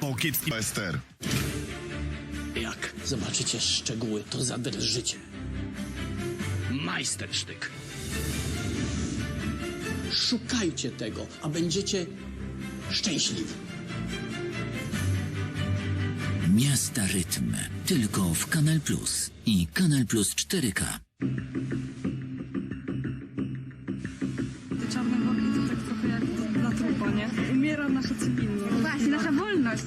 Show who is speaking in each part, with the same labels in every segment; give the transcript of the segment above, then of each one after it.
Speaker 1: Pokiecki Ester.
Speaker 2: Jak zobaczycie szczegóły, to zadrżycie. Majstersztyk. Szukajcie tego, a będziecie szczęśliwi.
Speaker 3: Miasta Rytm. Tylko w Kanal Plus i Kanal Plus 4K.
Speaker 4: Te czarne worki to tak trochę jak na trupa, nie? Umiera nasza cywilność.
Speaker 5: Właśnie, nasza wolność.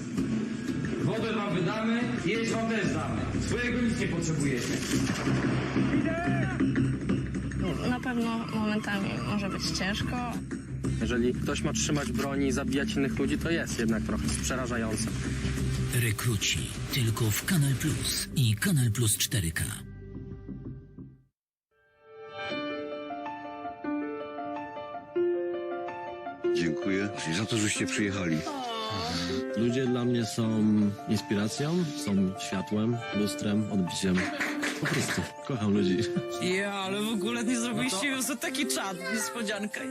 Speaker 6: Wodę wam wydamy, jeść wam też damy. Swojego nic nie potrzebujecie.
Speaker 4: Na pewno momentami może być ciężko.
Speaker 7: Jeżeli ktoś ma trzymać broń i zabijać innych ludzi, to jest jednak trochę przerażające.
Speaker 3: Rekruci. Tylko w Kanal Plus i Kanal Plus 4K.
Speaker 8: Dziękuję za to, żeście przyjechali.
Speaker 9: Ludzie dla mnie są inspiracją, są światłem, lustrem, odbiciem. Po prostu kocham ludzi.
Speaker 10: Ja, ale w ogóle nie zrobiliście już za taki czad, niespodzianka.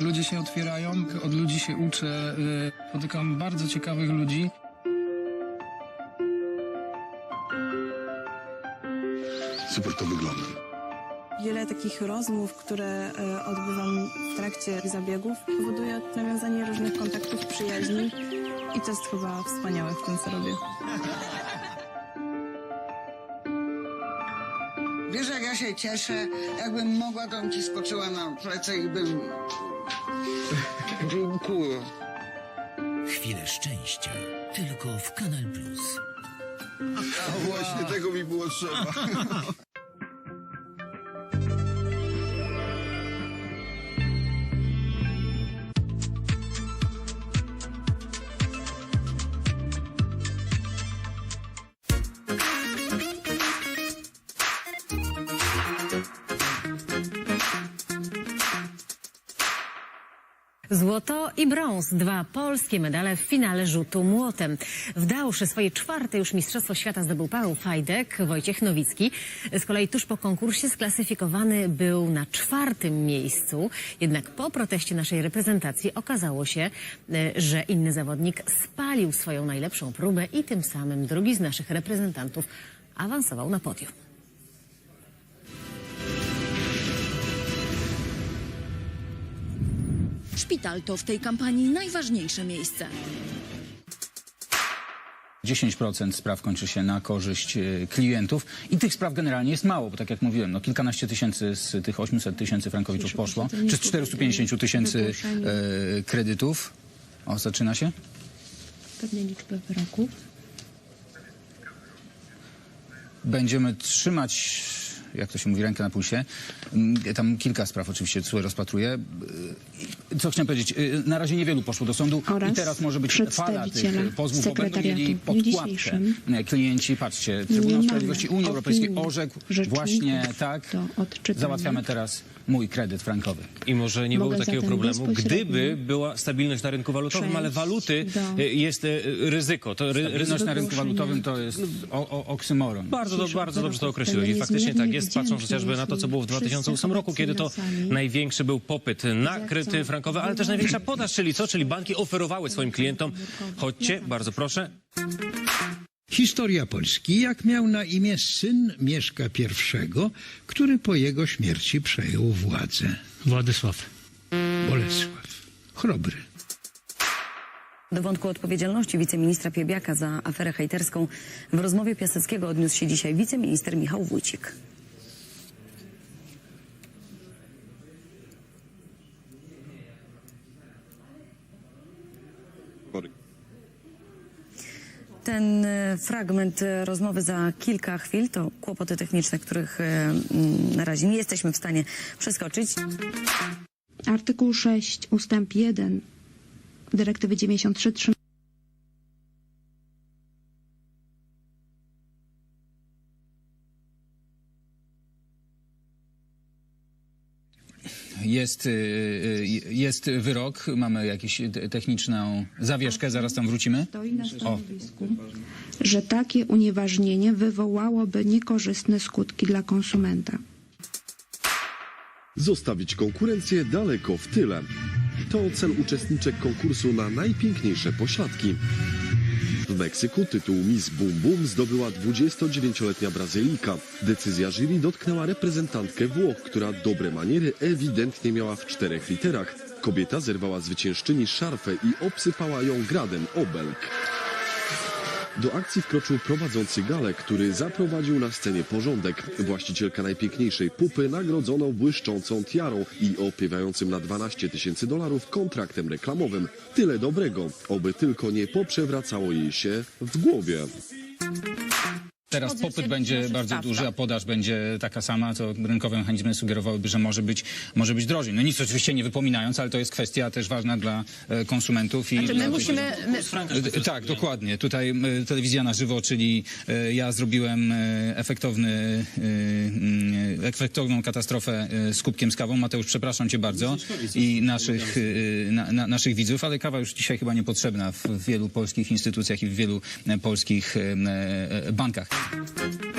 Speaker 11: Ludzie się otwierają, od ludzi się uczę, y, spotykam bardzo ciekawych ludzi.
Speaker 8: Super to wygląda.
Speaker 4: Wiele takich rozmów, które e, odbywam w trakcie zabiegów, powoduje nawiązanie różnych kontaktów, przyjaźni i to jest chyba wspaniałe w tym, co robię.
Speaker 5: Wiesz, jak ja się cieszę, jakbym mogła, to bym ci skoczyła na plecy i bym... Dziękuję.
Speaker 3: Chwile szczęścia. Tylko w Kanal Plus.
Speaker 8: A właśnie tego mi było trzeba.
Speaker 10: Złoto i brąz, dwa polskie medale w finale rzutu młotem. W Dauszy swoje czwarte już Mistrzostwo Świata zdobył Paweł Fajdek, Wojciech Nowicki. Z kolei tuż po konkursie sklasyfikowany był na czwartym miejscu. Jednak po proteście naszej reprezentacji okazało się, e, że inny zawodnik spalił swoją najlepszą próbę i tym samym drugi z naszych reprezentantów awansował na podium.
Speaker 5: Szpital to w tej kampanii najważniejsze miejsce.
Speaker 11: 10% spraw kończy się na korzyść e, klientów i tych spraw generalnie jest mało, bo tak jak mówiłem, no kilkanaście tysięcy z tych 800 tysięcy frankowiczów poszło, czy z 450 tysięcy e, kredytów. O, zaczyna się?
Speaker 4: Pewnej liczby wyroków.
Speaker 11: Będziemy trzymać, jak to się mówi, rękę na pulsie. Mm, Tam kilka spraw oczywiście CUE rozpatruje. Y, Co chciałem powiedzieć, y, na razie niewielu poszło do sądu i teraz może być fala tych pozwów, bo będą mieli podkładkę. Y, Klienci, patrzcie, Trybunał Sprawiedliwości Unii Europejskiej orzekł właśnie tak, załatwiamy teraz mój kredyt frankowy.
Speaker 7: I może nie było takiego problemu, gdyby była stabilność na rynku walutowym, ale waluty e, jest e, ryzyko. To ry,
Speaker 11: Stabilność na rynku walutowym to jest o, o, oksymoron.
Speaker 7: Bardzo, do, bardzo dobrze to określiłeś i faktycznie tak jest, patrząc chociażby na to, co było w 2008 roku, kiedy to największy był popyt na kredyty frankowe, ale też największa podaż, czyli co? Czyli banki oferowały swoim klientom, chodźcie, bardzo proszę,
Speaker 6: Historia Polski, jak miał na imię syn Mieszka I, który po jego śmierci przejął władzę.
Speaker 9: Władysław.
Speaker 6: Bolesław. Chrobry.
Speaker 10: Do wątku odpowiedzialności wiceministra Piebiaka za aferę hejterską w rozmowie Piaseckiego odniósł się dzisiaj wiceminister Michał Wójcik. Ten e, fragment e, rozmowy za kilka chwil to kłopoty techniczne, których e, mm, na razie nie jesteśmy w stanie przeskoczyć.
Speaker 4: Artykuł 6 ustęp 1 dyrektywy 93
Speaker 11: jest, y, y, jest wyrok, mamy jakąś te- techniczną zawieszkę, zaraz tam wrócimy.
Speaker 1: stoi na stanowisku, że takie unieważnienie wywołałoby niekorzystne skutki dla konsumenta.
Speaker 8: Zostawić konkurencję daleko w tyle. To cel uczestniczek konkursu na najpiękniejsze pośladki. W Meksyku tytuł Miss Boom Boom zdobyła 29-letnia Brazylijka. Decyzja jury dotknęła reprezentantkę Włoch, która dobre maniery ewidentnie miała w czterech literach. Kobieta zerwała zwyciężczyni szarfę i obsypała ją gradem obelg. Do akcji wkroczył prowadzący galę, który zaprowadził na scenie porządek. Właścicielka najpiękniejszej pupy nagrodzoną błyszczącą tiarą i opiewającym na 12 tysięcy dolarów kontraktem reklamowym. Tyle dobrego, oby tylko nie poprzewracało jej się w głowie.
Speaker 11: Teraz popyt będzie bardzo duży, a podaż będzie taka sama, to rynkowe mechanizmy sugerowałyby, że może być, może być drożej. No nic oczywiście nie wypominając, ale to jest kwestia też ważna dla e, konsumentów. I
Speaker 10: Czy my
Speaker 11: dla-
Speaker 10: musimy... My...
Speaker 11: E, Tak, dokładnie. Tutaj telewizja na żywo, czyli e, ja zrobiłem efektowny, efektowną katastrofę z kubkiem z kawą. Mateusz, przepraszam cię bardzo i naszych, na, na, naszych widzów, ale kawa już dzisiaj chyba niepotrzebna w wielu polskich instytucjach i w wielu polskich bankach. Thank you.